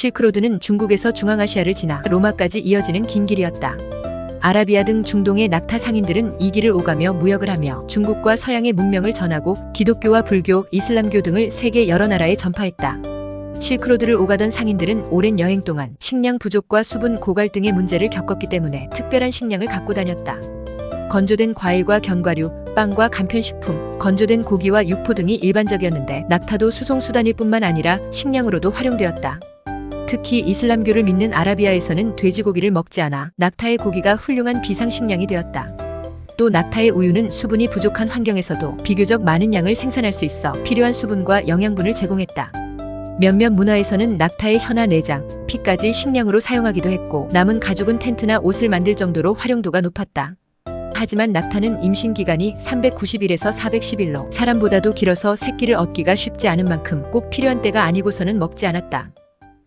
실크로드는 중국에서 중앙아시아를 지나 로마까지 이어지는 긴 길이었다. 아라비아 등 중동의 낙타 상인들은 이 길을 오가며 무역을 하며 중국과 서양의 문명을 전하고 기독교와 불교, 이슬람교 등을 세계 여러 나라에 전파했다. 실크로드를 오가던 상인들은 오랜 여행 동안 식량 부족과 수분 고갈 등의 문제를 겪었기 때문에 특별한 식량을 갖고 다녔다. 건조된 과일과 견과류, 빵과 간편식품, 건조된 고기와 육포 등이 일반적이었는데 낙타도 수송수단일 뿐만 아니라 식량으로도 활용되었다. 특히 이슬람교를 믿는 아라비아에서는 돼지고기를 먹지 않아 낙타의 고기가 훌륭한 비상식량이 되었다. 또 낙타의 우유는 수분이 부족한 환경에서도 비교적 많은 양을 생산할 수 있어 필요한 수분과 영양분을 제공했다. 몇몇 문화에서는 낙타의 혀나 내장, 피까지 식량으로 사용하기도 했고 남은 가죽은 텐트나 옷을 만들 정도로 활용도가 높았다. 하지만 낙타는 임신 기간이 390일에서 410일로 사람보다도 길어서 새끼를 얻기가 쉽지 않은 만큼 꼭 필요한 때가 아니고서는 먹지 않았다.